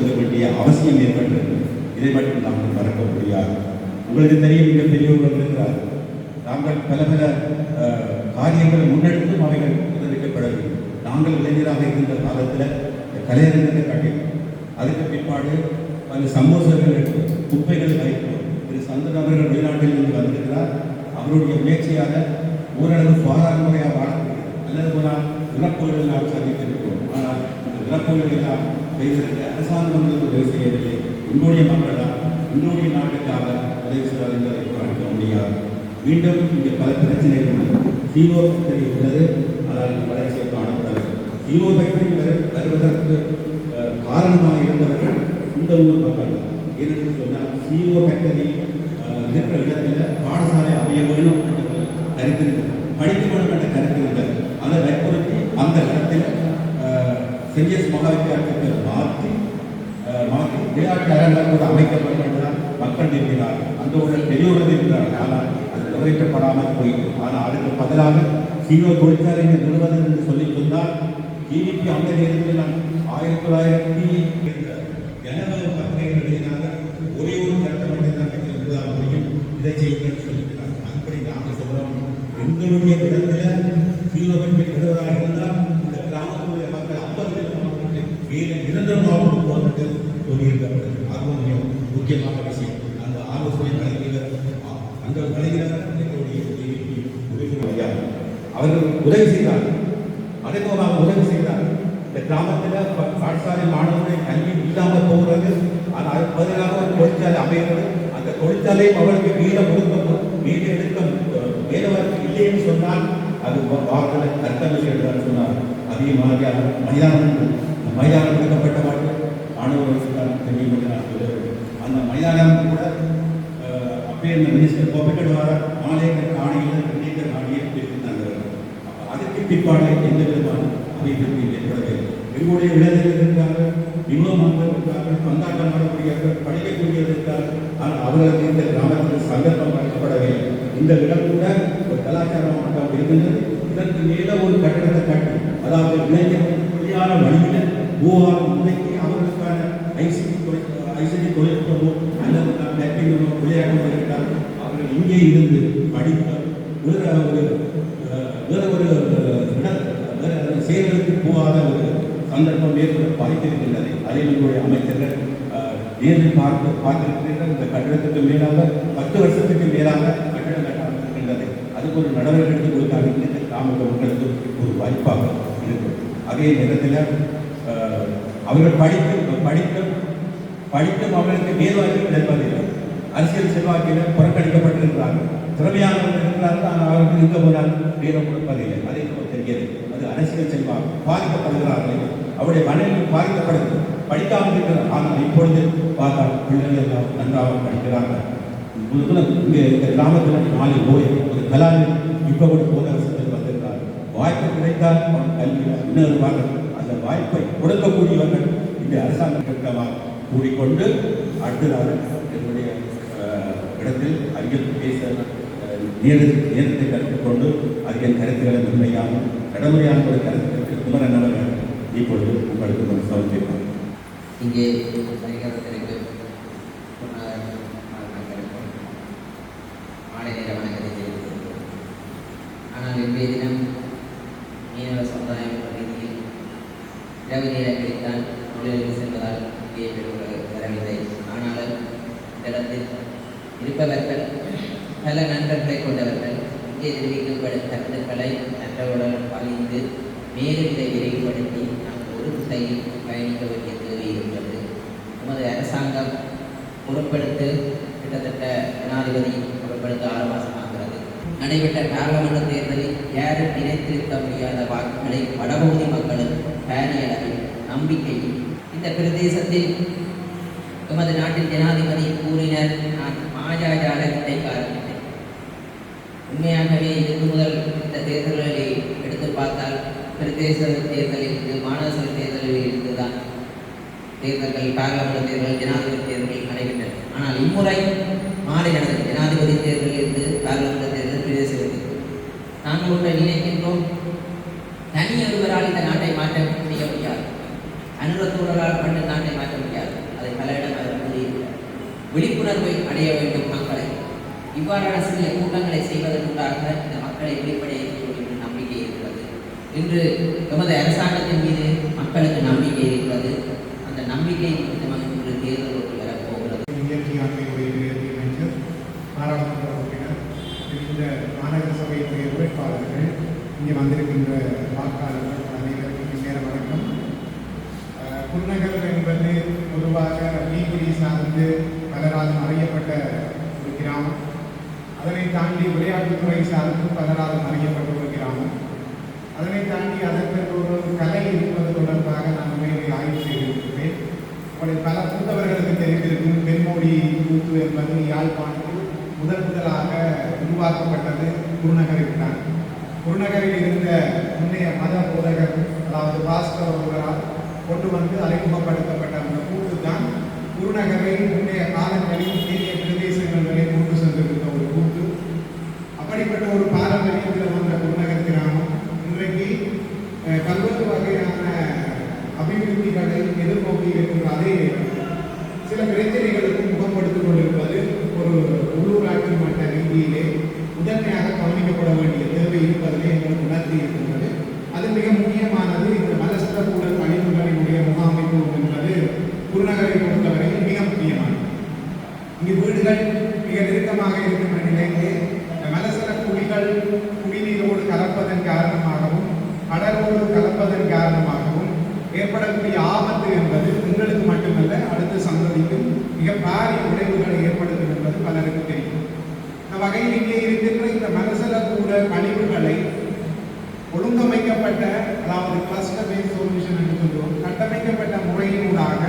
செலுத்த வேண்டிய அவசியம் ஏற்பட்டிருக்கு இதை மட்டும் நாம் மறக்க முடியாது. உங்களுக்கு தெரியும் மிக பெரியவர்கள் இருக்கிறார் நாங்கள் பல பல காரியங்களை முன்னெடுத்தும் அவைகள் தெரிவிக்கப்படவில்லை நாங்கள் இளைஞராக இருந்த காலத்தில் கலையரங்கத்தை கட்டி அதுக்கு பிற்பாடு பல சமோசர்கள் எடுத்து குப்பைகள் வைத்தோம். திரு சந்தன் அவர்கள் வெளிநாட்டில் இருந்து வந்திருக்கிறார். அவருடைய முயற்சியாக ஓரளவு பாராமுறையாக வாழ அல்லது போனால் இறப்புகள் நாம் சந்தித்திருக்கிறோம். ஆனால் இந்த இறப்புகள் எல்லாம் பேசுறது அரசாங்கம் வந்து உதவி செய்யவில்லை உங்களுடைய மக்களால் உங்களுடைய நாட்டுக்காக உதவி செய்வார் என்பதை பார்க்க முடியாது. மீண்டும் இங்கே பல பிரச்சனைகள் உள்ளது. சீரோ ஃபேக்டரி உள்ளது அதால் வளர்ச்சியை காணப்படாது சீரோ ஃபேக்டரி வருவதற்கு காரணமாக இருந்தவர்கள் இந்த ஊர் மக்கள். தான். ஏனென்று சொன்னால் சீரோ ஃபேக்டரி இருக்கிற இடத்துல பாடசாலை அமைய வேண்டும் என்ற கருத்து இருந்தது படிக்க வேண்டும் என்ற கருத்து இருந்தது அதை வற்புறுத்தி அந்த இடத்தில் சிஎஸ் மகாவித்யாலயத்தை மாற்றி மாற்றி விளையாட்டு அரங்கம் கூட அமைக்கப்படும் மக்கள் நிற்கிறார் அந்த ஒரு பெரியவர்கள் இருக்கிறார்கள் ஆனால் அது நிறைவேற்றப்படாமல் போயிடும் ஆனால் அதுக்கு பதிலாக சீனோ தொழிற்சாலைகள் நிறுவனம் என்று சொல்லிக் கொண்டால் ஜிடிபி அந்த நேரத்தில் நான் ஆயிரத்தி தொள்ளாயிரத்தி ஜனவரி பத்திரிகைகள் ஒரே ஒரு சட்டமன்ற தான் முடியும் இதை செய்யுங்கள் சொல்லியிருக்காங்க அப்படி நாங்கள் சொல்கிறோம் எங்களுடைய இடத்துல சீரோவிற்கு விடுவதாக இருந்தால் இந்த கிராமத்துடைய மக்கள் ஐம்பது மக்களுக்கு வேலை நிரந்தரமாக கொடுப்பதற்கு சொல்லியிருக்கப்படுது அதுவும் மிக முக்கியமான விஷயம் அந்த ஆர்வத்தை வழங்கியவர் அந்த வழங்கினர் அவர்கள் உதவி செய்தார்கள் மறைமுகமாக உதவி செய்தார். இந்த கிராமத்தில் பாடசாலை மாணவர்களை கல்வி இல்லாமல் போகிறது. ஆனால் அதுக்கு பதிலாக ஒரு தொழிற்சாலை அமைகிறது. அந்த தொழிற்சாலையும் அவர்களுக்கு மீள கொடுக்க மீள எடுக்க அஹ், இல்லைன்னு சொன்னால் அது வார்த்தை வாக்களை அர்த்தமில்லை சொன்னார். அதே மாதிரியான மைதானங்கள் அந்த மைதானம் கொடுக்கப்பட்ட மாட்டு மாணவர்களுக்கு தெரியும் என்று நான் சொல்லுகிறேன் அந்த மைதானம் கூட அஹ், அப்பே இந்த மினிஸ்டர் கோபிக்கட் வர காணியில் ரெண்டு காணியை பிரித்தாங்க அதுக்கு பிற்பாடு எந்த விதமான அபிவிருத்தி ஏற்படவே எங்களுடைய இளைஞர்கள் இருக்கார்கள் இன்னும் மக்கள் இருக்கார்கள் பந்தாட்டம் ஆடக்கூடியவர்கள் படிக்கக்கூடியவர்கள் இருக்கார்கள் ஆனால் அவர்களுக்கு இந்த கிராமத்தில் சந்தர்ப்பம் வழங்கப்படவில்லை இந்த இடம் கூட ஒரு கலாச்சார மாற்றம் இருக்கின்றது. இதற்கு மேல ஒரு கட்டடத்தை கட்டி அதாவது இளைஞர் புதியான வழியில் பூவாரம் முறைக்கு அவர்களுக்கான ஐசிடி ஐசிடி தொழில்நுட்பமோ அல்லது பேக்கிங்கோ அவர்கள் இங்கே இருந்து படித்த வேற ஒரு வேற ஒரு வேற செயல்களுக்கு போகாத ஒரு சந்தர்ப்பம் ஏற்பட வாய்ப்பிருக்கின்றது அதே நம்முடைய அமைச்சர்கள் நேரில் பார்த்து பார்த்திருக்கின்ற இந்த கட்டிடத்துக்கு மேலாக பத்து வருஷத்துக்கு மேலாக கட்டிடம் கட்டப்பட்டிருக்கின்றது அதுக்கு ஒரு நடவடிக்கை எடுத்து கொடுத்தாங்க இந்த கிராம மக்களுக்கு ஒரு வாய்ப்பாக இருக்கும். அதே நேரத்தில் அஹ், அவர்கள் படித்து படிக்கும் படித்தும் அவர்களுக்கு வேறுவாய்ப்பு கிடைப்பதில்லை. அரசியல் செல்வாக்கில் புறக்கணிக்கப்பட்டிருக்கிறார்கள் திறமையானவர்கள் இருக்கிறார்கள் ஆனால் அவர்கள் எங்க போனால் வீரம் கொடுப்பதில்லை. அதை நமக்கு தெரிகிறது. அது அரசியல் செல்வாக்கு. பாதிக்கப்படுகிறார்கள் அவருடைய மனைவி பாதிக்கப்படுகிறது. படிக்காமல் இருக்கிறார். ஆனால் இப்பொழுது பார்த்தால் பிள்ளைகள் எல்லாம் நன்றாக படிக்கிறார்கள். இங்கே இந்த கிராமத்தில் நாலு போய் ஒரு கலாநிதி இப்போ கூட போதரசத்தில் வந்திருந்தார் வந்திருக்கிறார். வாய்ப்பு கிடைத்தால் அவன் கல்வியில் முன்னேறுவார்கள் அந்த வாய்ப்பை கொடுக்கக்கூடியவர்கள் இந்த அரசாங்கம் கூறிக்கொண்டு கூடிக்கொண்டு அடுத்ததாக என்னுடைய இடத்தில் அறிஞர் பேச நேரத்தை நேரத்தை கருத்தில் கொண்டு அறிஞர் கருத்துக்களை முன்வையாமல் நடைமுறையான ஒரு கருத்துக்களுக்கு குமரன் அவர்கள் இப்பொழுது உங்களுக்கு ஒரு சமர்ப்பிப்பார். இங்கே இருப்பவர்கள் பல நண்பர்களை கொண்டவர்கள் இங்கே தெரிவிக்கப்படும் கருத்துக்களை நன்றவுடன் பகிர்ந்து மேலும் இதை விரைவுபடுத்தி நாம் ஒரு திசையில் பயணிக்க வேண்டிய தேவை இருக்கிறது நமது அரசாங்கம் பொறுப்பெடுத்து கிட்டத்தட்ட ஜனாதிபதி பொறுப்பெடுத்து ஆறு மாதம் ஆகிறது நடைபெற்ற பாராளுமன்ற தேர்தலில் யாரும் நினைத்திருக்க முடியாத வாக்குகளை வடபகுதி மக்களும் பேரிய அளவில் நம்பிக்கையில் இந்த பிரதேசத்தில் எமது நாட்டின் ஜனாதிபதி கூறினர் நான் மாயாஜால வித்தைக்காரன் என்று. உண்மையாகவே இன்று முதல் இந்த தேர்தல்களை எடுத்து பார்த்தால் பிரதேச தேர்தலில் இருந்து மாநகர தேர்தலில் இருந்துதான் தேர்தல்கள் பாராளுமன்ற தேர்தல் ஜனாதிபதி தேர்தல்கள் நடைபெற்றன ஆனால் இம்முறை மாறி நடந்தது. ஜனாதிபதி தேர்தலில் இருந்து பாராளுமன்ற தேர்தல் பிரதேச தேர்தல் நாங்கள் ஒன்றை நினைக்கின்றோம். தனியொருவரால் இந்த நாட்டை மாற்ற முடிய முடியாது. அனுரத்தோழரால் மட்டும் நாட்டை மாற்ற விழிப்புணர்வை அடைய வேண்டும் மக்களை. இவ்வாறான சில கூட்டங்களை செய்வதற்குண்டாக இந்த மக்களை வெளிப்படைய என்ற நம்பிக்கை இருக்கிறது. இன்று எமது அரசாங்கத்தின் மீது மக்களுக்கு நம்பிக்கை இருக்கிறது. அந்த நம்பிக்கை நிமித்தமாக இன்று தேர்தலுக்கு வரப்போகிறது பாராளுமன்ற உறுப்பினர் இந்த மாநகர சபையினுடைய வேட்பாளர்கள் இங்கே வந்திருக்கின்ற வாக்காளர்கள் அனைவருக்கும் நேர வணக்கம். அஹ், குருநகர் என்பது பொதுவாக மீன்பிடி சார்ந்து பலராலும் அறியப்பட்ட ஒரு கிராமம். அதனை தாண்டி விளையாட்டுத்துறை சார்ந்து பலராலும் அறியப்பட்ட ஒரு கிராமம். அதனை தாண்டி அதற்கு ஒரு கலை இருப்பது தொடர்பாக நான் உண்மையிலே ஆய்வு செய்திருக்கிறேன். உங்களை பல புத்தவர்களுக்கு தெரிந்திருக்கும் பெண்மொழி கூத்து என்பது யாழ்ப்பாணத்தில் முதன் முதலாக உருவாக்கப்பட்டது குருநகரில் தான் குருநகரில் இருந்த முன்னைய மத போதகர் அதாவது பாஸ்கர் ஒருவரால் கொண்டு வந்து அறிமுகப்படுத்தப்பட்ட குருநகரை முன்னைய காலங்களில் பெரிய பிரதேசங்கள் வரை கொண்டு சென்றிருந்த ஒரு கூத்து அப்படிப்பட்ட ஒரு பாரம்பரியத்தில் வந்த குருநகர் கிராமம் இன்றைக்கு அஹ், பல்வேறு வகையான அபிவிருத்திகளை எதிர்நோக்கி இருக்கின்ற அதே சில பிரச்சனைகளுக்கு முகம் கொடுத்துக் கொண்டிருப்பது ஒரு உள்ளூராட்சி மட்ட ரீதியிலே முதன்மையாக கவனிக்கப்பட வேண்டிய தேவை இருப்பதிலே எங்களுக்கு உணர்த்தி இருக்கின்றது அது மிக முக்கியமானது இந்த மலஸ்தர கூடல் கழிவுகளினுடைய முகாமைத்துவம் என்பது குருநகரை பொறுத்தவரையில் மிக முக்கியமானது இங்கு வீடுகள் மிக நெருக்கமாக இருக்கின்ற நிலையிலே இந்த மலசல குடிகள் குடிநீரோடு கலப்பதன் காரணமாகவும் கடலோடு கலப்பதன் காரணமாகவும் ஏற்படக்கூடிய ஆபத்து என்பது உங்களுக்கு மட்டுமல்ல அடுத்த சந்ததிக்கும் மிக பாரிய விளைவுகளை ஏற்படுத்தும் என்பது பலருக்கு தெரியும். இந்த வகையில் இங்கே இருக்கின்ற இந்த மனசில கூட கழிவுகளை ஒழுங்கமைக்கப்பட்ட அதாவது கிளஸ்டர் பேஸ் சொல்யூஷன் என்று சொல்லுவோம் கட்டமைக்கப்பட்ட முறையினூடாக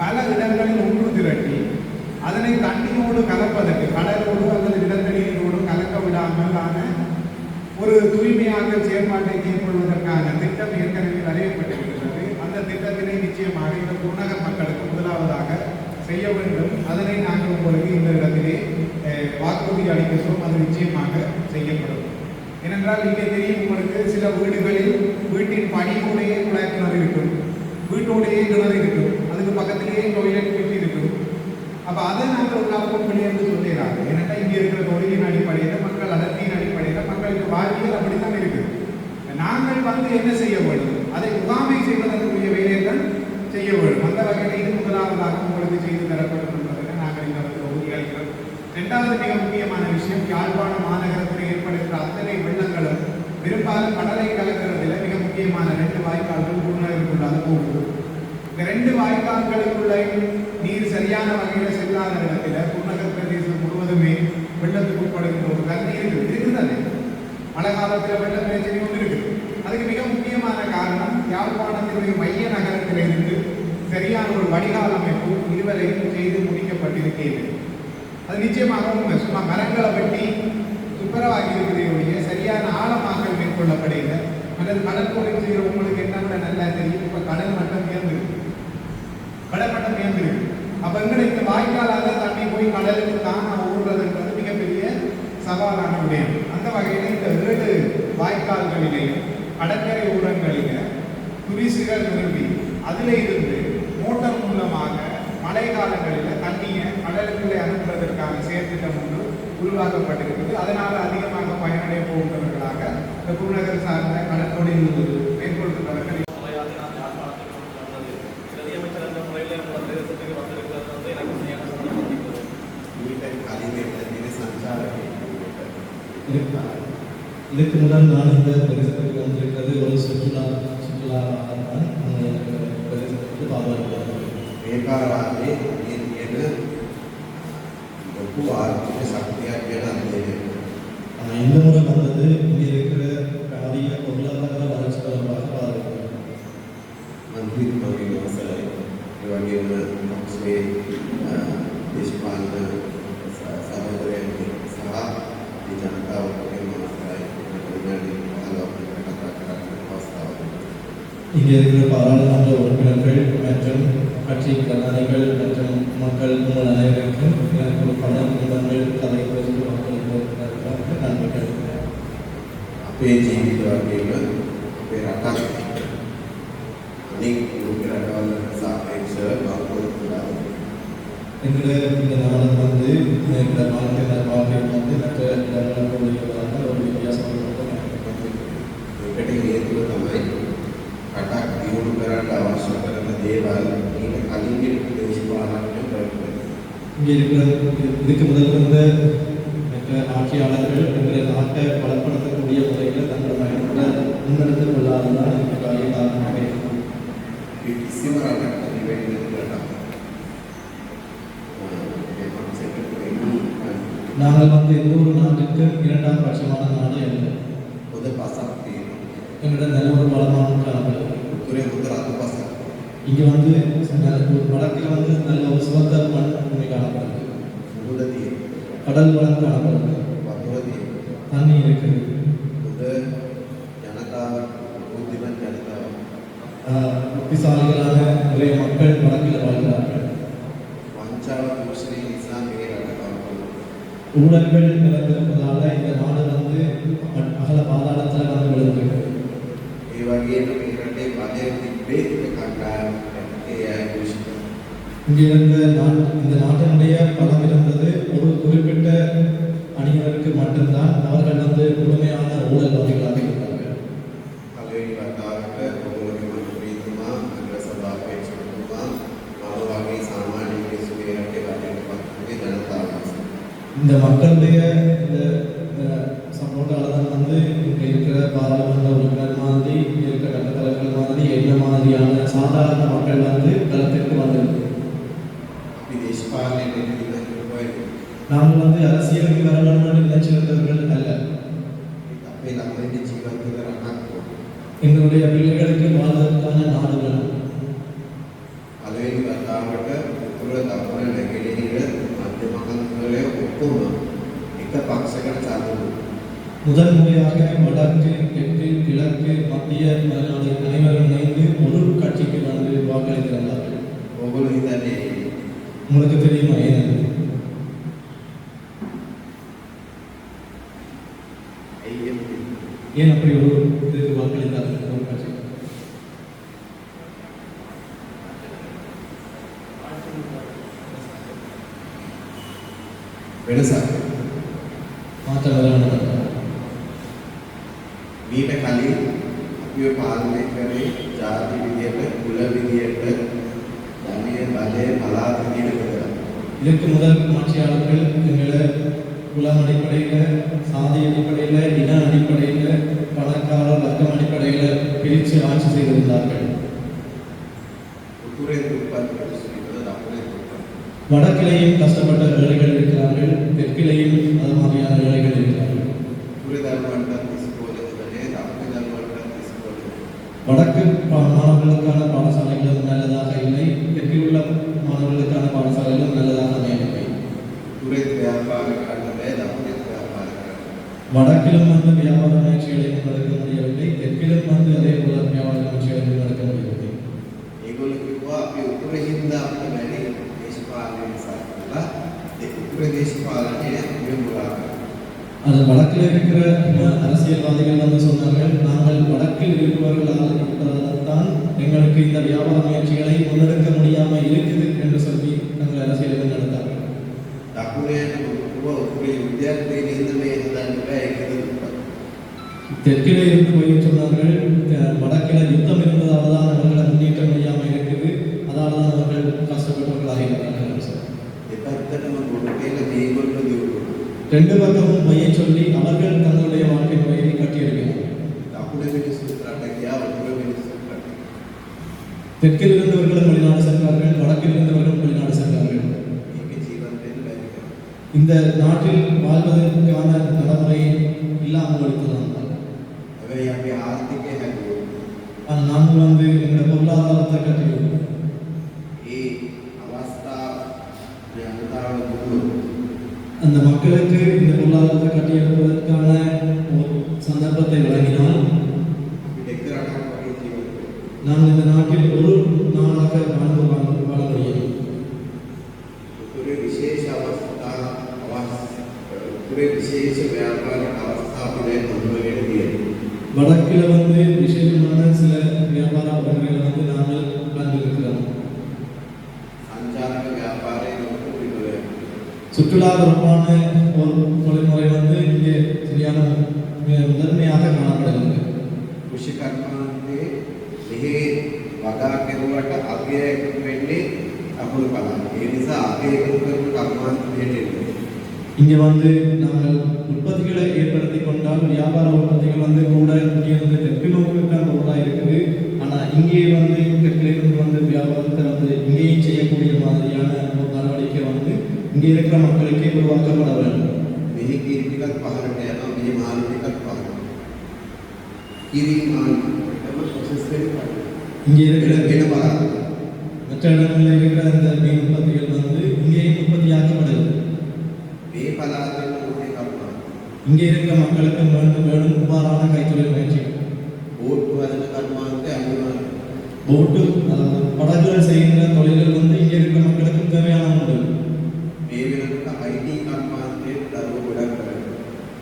பல இடங்களில் ஒன்று திரட்டி அதனை தண்ணியோடு கலப்பதற்கு கடலோடு அல்லது நிலத்தடியோடு கலக்க விடாமல் ஆன ஒரு தூய்மையாக செயல்பாட்டை மேற்கொள்வதற்கான திட்டம் ஏற்கனவே வரையப்பட்டிருக்கிறது அந்த திட்டத்தினை நிச்சயமாக இந்த குருநகர் மக்களுக்கு முதலாவதாக செய்ய வேண்டும் அதனை நாங்கள் உங்களுக்கு இந்த இடத்திலே வாக்குறுதி அளிக்கிறோம். அது நிச்சயமாக செய்யப்படும். ஏனென்றால் இங்கே தெரியும் உங்களுக்கு சில வீடுகளில் வீட்டின் பணியோடையே குழாய் கிணறு இருக்கும். வீட்டோடையே கிணறு இருக்கும். அதுக்கு பக்கத்திலேயே டொய்லெட் பெட்டி இருக்கும். அப்போ அதை நாங்கள் ஒரு காப்பம் என்று சொல்லிடுறாங்க. ஏன்னா இங்கே இருக்கிற தொழிலின் அடிப்படையில் மக்கள் அடர்த்தியின் அடிப்படையில் மக்களுக்கு வாழ்வியல் அப்படித்தான் இருக்குது. நாங்கள் வந்து என்ன செய்ய வேண்டும்? அதை முகாமை செய்வதற்குரிய வேலைகள் செய்ய வேண்டும் அந்த வகையில் இது முதலாவதாக உங்களுக்கு செய்து தரப்படும் என்பதற்கு நாங்கள் இந்த இடத்துல உறுதியளிக்கிறோம் இரண்டாவது மிக முக்கியமான விஷயம் யாழ்ப்பாண மாநகரத்தில் ஏற்படுகிற அத்தனை வெள்ளங்களும் பெரும்பாலும் கடலை கலக்கிறதுல மிக முக்கியமான ரெண்டு வாய்க்கால்கள் குருநகருக்குள்ளாக போகுது. இந்த ரெண்டு வாய்க்கால்களுக்குள்ள நீர் சரியான வகையில் செல்லாத இடத்தில் குருநகர் பிரதேசம் முழுவதுமே வெள்ளத்துக்கு உட்படுகின்ற ஒரு தன்மை இருக்குது. இருக்குதானே? மழை காலத்தில் வெள்ள பிரச்சனை ஒன்று இருக்குது. அதுக்கு மிக முக்கியமான காரணம் யாழ்ப்பாணத்தினுடைய மைய நகரத்திலிருந்து சரியான ஒரு வடிகால் அமைப்பு இதுவரைக்கும் செய்து முடிக்கப்பட்டிருக்கிறது. அது நிச்சயமாக உண்மை. சும்மா மரங்களை வெட்டி துப்புரவாகி இருக்கிறதையுடைய சரியான ஆழமாக மேற்கொள்ளப்படையில அல்லது கடல் தொழில் செய்கிற உங்களுக்கு என்ன நல்லா தெரியும்? இப்போ கடல் மட்டம் உயர்ந்திருக்கு கடல் மட்டம் உயர்ந்திருக்கு அப்போ எங்களை இந்த வாய்க்காலால் தண்ணி போய் கடலுக்கு தானா ஊடுறதுன்றது மிகப்பெரிய சவாலான விடயம். அந்த வகையில் இந்த ஏழு வாய்க்கால்களிலேயும் கடற்கரை ஓரங்களில துரிசுகள் நிறுவி அதில் இருந்து மூலமாக மழை காலங்களில் தண்ணியை கடலுக்குள்ளே அனுப்புவதற்கான செயற்திட்டம் ஒன்று உருவாக்கப்பட்டிருக்குது. அதனால் அதிகமாக பயனடைய போகின்றவர்களாக இந்த குருநகர் சார்ந்த கடற்தொழில் மேற்கொள்கின்றவர்கள் வீட்டில் இதுக்கு முதல் நான் இந்த பிரதேசத்துக்கு வந்திருக்கிறது. ஒரு சுற்றுலா சுற்றுலா தான் எனக்கு பிரதேசத்துக்கு பார்வையிடுவார்கள் ಪ್ರಕಾರವಾಗಿ ಏನು ಏನು ரொம்ப ஆரோக்கிய சக்தியாக கேடாந்தது ஆனால் இன்னொரு முறை வந்தது இங்கே இருக்கிற அதிக பொருளாதார வளர்ச்சி தொடர்பாக பாதிக்கிறது மந்திரி பகுதி மசாலை இவங்க கம்ஸ்வே ದೇಶಪಾಲ ಸಹೋದರ ಸಹ ಈ ಜನತಾ இங்கே இருக்கிற பாராளுமன்ற உறுப்பினர்கள் மற்றும் கட்சி பிரதானிகள் மற்றும் மக்கள் உங்கள் அனைவருக்கும் எனக்கு பணம் குடும்பங்கள் தலைவர்கள் மக்களுக்கு நன்மைகள் பேஜீவிதவார்கள் பேர் ஆகாஷ் இந்த நாளும் வந்து இந்த வாழ்க்கை வாழ்க்கை வந்து மற்ற இங்கே இருக்கிறது இதுக்கு முதல் வந்த ஆட்சியாளர்கள் எங்களை நாட்டை பலப்படுத்தக்கூடிய முறையில் தங்கள் மகன்களை முன்னெடுத்துக் கொள்ளாததான் இந்த காரிய காரணமாக இருக்கும். நாங்கள் வந்து எந்த ஒரு நாட்டுக்கு இரண்டாம் பட்சமான நாடு அல்ல. எங்களிடம் நல்ல ஒரு பலமான காரணம் இங்கே வந்து வடக்கில் வந்து நல்ல ஒரு சுதந்திர பூமி காணப்படுது கடல் வளம் காணப்படுது தண்ணி இருக்குது புத்திசாலிகளான நிறைய மக்கள் வடக்கில் வாழ்கிறார்கள். ஊழல்கள் நிறந்திருப்பதால இந்த நாடு வந்து அகல பாதாளத்தில் நடந்து விழுகிறது ಈ ವಗೆಯನ್ನು ಎರಡೇ ಬಾಧೆ ತಿನ್ಬೇಕಂತ ಅದಕ್ಕೆ இங்கே இருந்த இந்த நாட்டினுடைய பலம் இருந்தது ஒரு குறிப்பிட்ட அணியினருக்கு மட்டும்தான் அவர்கள் வந்து முழுமையான ஊழல்வாதிகளாக இருந்தார்கள். இந்த மக்களுடைய இந்த சப்போர்ட்டாளர்கள் வந்து இங்கே இருக்கிற பாராளுமன்ற உறுப்பினர் மாதிரி இருக்கிற கட்டத்தலைவர்கள் மாதிரி என்ன மாதிரியான சாதாரண மக்கள் வந்து களத்திற்கு வந்திருக்கு நாங்கள் வந்து அரசியலுக்கு வரணும்னு நினைச்சிருந்தவர்கள் அல்ல. எங்களுடைய பிள்ளைகளுக்கு வாழ்வதற்கான நாடுகள். முதல் முறையாக வடக்கு தெற்கு கிழக்கு மத்திய அனைவரும் இணைந்து ஒரு கட்சிக்கு வந்து வாக்களித்திருந்தார்கள் ஒவ்வொரு இதனை உங்களுக்கு தெரியுமா ஏன்? ஏன் அப்படி ஒரு இதுக்கு வாக்களித்தார்கள் அடிப்படையில் இன அடிப்படையில் பணக்கார வர்க்கம் அடிப்படையில் பிரித்து ஆட்சி செய்திருந்தார்கள். வடக்கிலேயும் கஷ்டப்பட்ட ஏழைகள் இருக்கிறார்கள் தெற்கிலேயும் அது மாதிரியான ஏழைகள் இருக்கிறார்கள். வடக்கு மாணவர்களுக்கான பிரவேசிப்பார்கள் என விரும்புகிறார்கள் அது வடக்கில் இருக்கிற அரசியல்வாதிகள் வந்து சொன்னார்கள் நாங்கள் வடக்கில் இருப்பவர்களாகத்தான் எங்களுக்கு இந்த வியாபார முயற்சிகளை முன்னெடுக்க முடியாமல் இருக்குது என்று சொல்லி நாங்கள் அரசியல் நடத்தார்கள். தெற்கில இருந்து போய் சொன்னார்கள் வடக்கில் யுத்தம் இருந்ததால் தான் அவர்களை முன்னேற்ற முடியாமல் இருக்குது அதனால தான் அவர்கள் கஷ்டப்பட்டவர்களாக இருக்கிறார்கள் ரெண்டு பக்கமும் பொய்யை சொல்லி அவர்கள் தங்களுடைய வாழ்க்கை முறையை கட்டியெடுக்கிறார் தெற்கில் இருந்தவர்களும் வெளிநாடு சென்றார்கள் வடக்கில் இருந்தவர்களும் வெளிநாடு சென்றார்கள். இந்த நாட்டில் வாழ்வதற்கான நடைமுறை இல்லாமல் இருக்கிறாங்க ஆனால் நாங்கள் வந்து எங்களுடைய பொருளாதாரத்தை கட்டிவிடுவோம் இங்குள்ள கட்டியெழுப்புவதற்கு நாம் இந்த நாட்டில் ஒரு நாளாக வாழ்ந்து வாழ முடியும் ஒரு விசேஷ அவஸ்தா ஒரு விசேஷ வியாபார அவஸ்தாவிலே கொண்டு வேண்டியது வடக்கில் வந்து விசேஷமான சில வியாபார உறவுகளை வந்து நாங்கள் கண்டிருக்கிறோம் சஞ்சார வியாபாரம் சுற்றுலா தொடர்பான ஒரு தொழில்முறை வந்து இங்கே சரியான மிக முதன்மையாக காணப்படுகிறது කෘෂි කර්මාන්තයේ මෙහි වගා කෙරුවට අගය වෙන්නේ අකුරු පලන. ඒ නිසා අගය කරන කර්මාන්තයට එන්නේ. இங்கே வந்து நாங்கள் உற்பத்திகளை ஏற்படுத்தி கொண்டால் வியாபார உற்பத்திகள் வந்து கூட இங்கே வந்து தெற்கு நோக்கி தான் பொருளாக இருக்குது ஆனால் இங்கே இங்கே இருக்கிற மக்களுக்கே உருவாக்கப்பட வேண்டும் මෙහි කිරි ටිකක් පහළට යනවා මේ මාළු ටිකක් පහළට. කිරි මාළු එකම ප්‍රොසෙස් වෙන්නේ. இங்கே இருக்கிற වෙන වෙන බලන්න. மற்ற இடங்களில் இருக்கிற அந்த மீன் உற்பத்திகள் வந்து இங்கேயும் உற்பத்தியாக்கப்படுது මේ පළාතේ මොකද කර්මාන්තය. இங்கே இருக்கிற மக்களுக்கு வேண்டும் வேணும் இவ்வாறான கைத்தொழில் முயற்சி බෝට්ටු හදන කර්මාන්තය අනිවාර්යයි. போட்டு அதாவது படகுகள் செய்கிற தொழில்கள் வந்து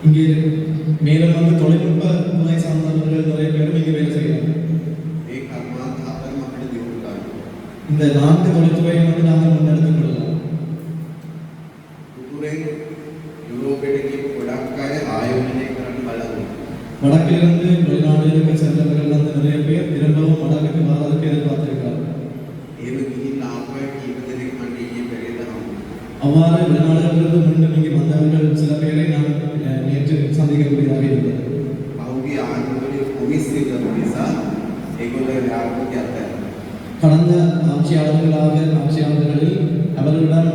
இங்கே மேலும் வந்து தொழில்நுட்ப துறை சார்ந்தவர்கள் நிறைய பேரும் இங்கே வேலை செய்கிறாங்க. இந்த நான்கு தொழில்துறையை வந்து நாங்கள் முன்னெடுத்துக் கொள்ளலாம் வடக்கிலிருந்து வெளிநாடுகளுக்கு சென்றவர்கள் வந்து நிறைய பேர் திரும்பவும் வடக்குக்கு வராதற்கு எதிர்பார்த்திருக்கிறார்கள். அவ்வாறு வெளிநாடுகளிலிருந்து மீண்டும் இங்கே வந்தவர்கள் சில பேரை நான் நேற்று சந்திக்கக்கூடியதாக இருந்தது கடந்த ஆட்சியாளர்களாக ஆட்சியாளர்களில் அவர்களிடம்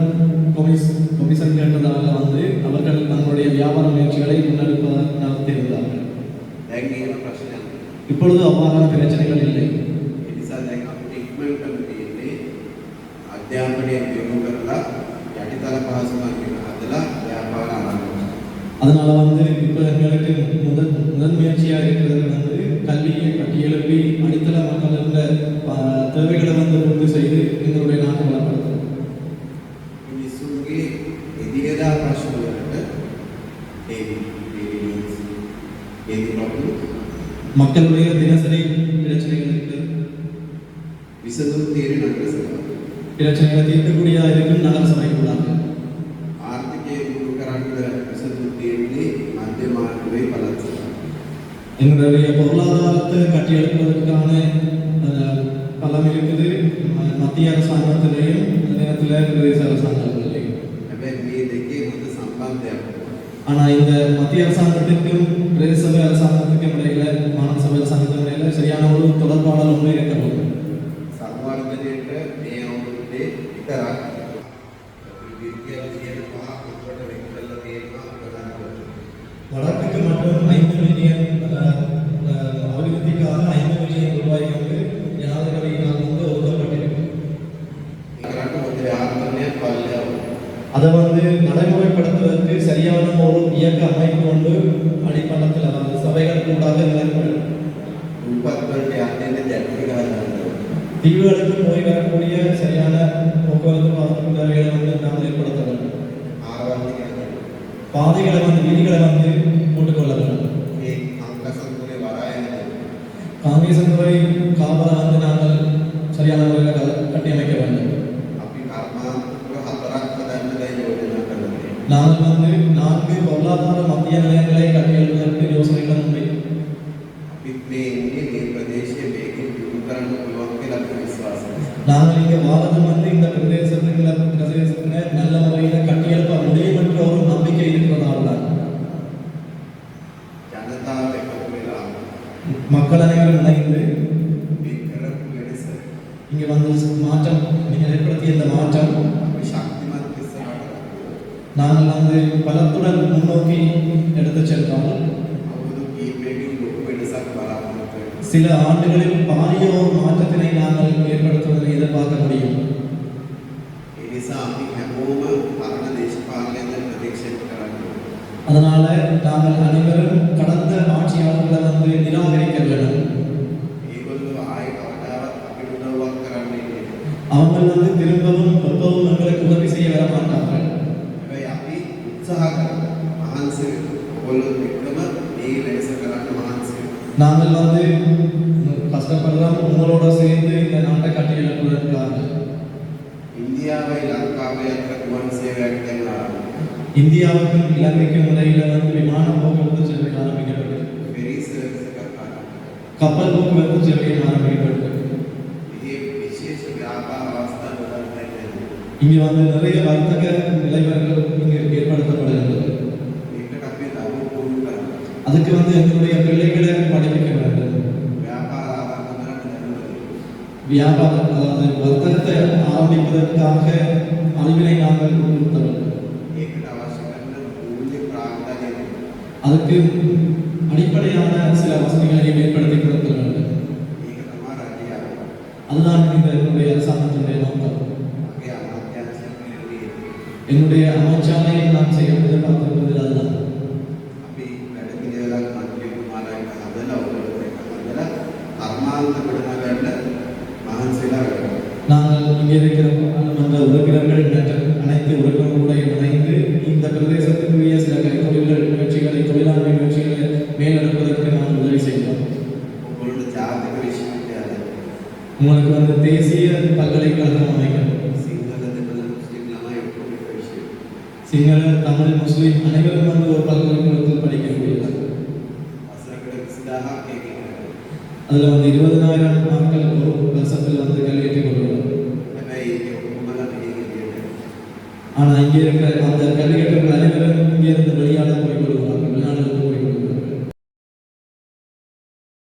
கொமிஸ் கொமிஷன் கேட்டதாக வந்து அவர்கள் தங்களுடைய வியாபார முயற்சிகளை முன்னெடுப்பதாக நடத்தியிருந்தார்கள் இப்பொழுது அவ்வாறான பிரச்சனைகள் இல்லை. ಅಧ್ಯಾಪನೆಯ ಉದ್ಯೋಗಗಳ ಜಾಟಿತಲ ಪಾಸು ಮಾಡಿರುವ அதனால் வந்து இப்போ எங்களுக்கு முதல் முதல் முயற்சியாக இருக்கிறது வந்து கல்வியை கட்டி எழுப்பி அடித்தள மக்கள் இருந்த தேவைகளை வந்து பூர்த்தி செய்து எங்களுடைய நாட்டை வளப்படுத்தும். மக்களுடைய தினசரி பிரச்சனைகளுக்கு பிரச்சனைகளை தீர்க்கக்கூடியதாக இருக்கும் நகரசபைக்குள்ளாக தீர்மானங்களை வளர்த்து எங்களுடைய பொருளாதாரத்தை கட்டியெழுப்புவதற்கான பலம் இருக்குது. மத்திய அரசாங்கத்திலேயும் நேரத்தில் பிரதேச அரசாங்கத்திலேயும் ஆனால் இந்த மத்திய அரசாங்கத்திற்கும் பிரதேச சபை அரசாங்கத்துக்கும் இடையில மாநில சபை அரசாங்கத்துக்கும் இடையில சரியான ஒரு தொடர்பாடல் ஒன்று இருக்க. போகுது அதை வந்து நடைமுறைப்படுத்துவதற்கு சரியான ஒரு இயக்க அமைப்பு கொண்டு அடிப்படத்தில் அதாவது சபைகளுக்கூடாக தீவுகளுக்கு போய் வரக்கூடிய சரியான போக்குவரத்து உதவிகளை வந்து நாம் ஏற்படுத்த வேண்டும் பாதைகளை வந்து வீதிகளை வந்து நாங்கள் இங்கே வாழ்றது வந்து இந்த பிரதேசத்துக்குள்ள பிரதேசத்துல நல்ல முறையில கட்டியெழுப்ப முடியும் என்ற ஒரு நம்பிக்கை இருப்பதால் தான் மக்கள் அனைவரும் இணைந்து இங்கே வந்து மாற்றம் நீங்கள் ஏற்படுத்திய இந்த மாற்றம். நாங்கள் வந்து பலத்துடன் முன்னோக்கி எடுத்து சென்றோம். சில ஆண்டுகளில் பாரிய ஒரு மாற்றம் நாங்கள் ஏற்படுத்துவதை எதிர்பார்க்க முடியும். ඒ இந்தியாவுக்கும் இலங்கைக்கும் இடையில வந்து விமான போக்குவரத்து சேவை ஆரம்பிக்கப்பட்டது. கப்பல் போக்குவரத்து சேவை ஆரம்பிக்கப்பட்டது. இங்க வந்து நிறைய வர்த்தக நிலைவர்கள் இங்க ஏற்படுத்தப்படுகின்றது. அதுக்கு வந்து எங்களுடைய பிள்ளைகளை படிப்பிக்க வேண்டும். வியாபாரம் அதாவது வர்த்தகத்தை ஆரம்பிப்பதற்காக அறிவினை நாங்கள் வேண்டும் இங்கே இருக்கிற அந்த உறுப்பினர்கள் அனைத்து உறுப்பினர்களுடைய இணைந்து இந்த பிரதேசத்திற்குரிய சில கைத்தொழில்கள் முயற்சிகளை தொழிலாண்மை முயற்சிகளை மேலெடுப்பதற்கு நாம் உதவி செய்கிறோம் உங்களுக்கு வந்து தேசிய பல்கலைக்கழகம் அமைக்கிறது சிங்கள தமிழ் முஸ்லீம் அனைவரும் வந்து ஒரு பல்கலைக்கழகத்தில் படிக்கக்கூடியது அதில் வந்து இருபதனாயிரம் மக்கள் ആദ്യ അന്നത്തെ കല്ലുകെട്ട്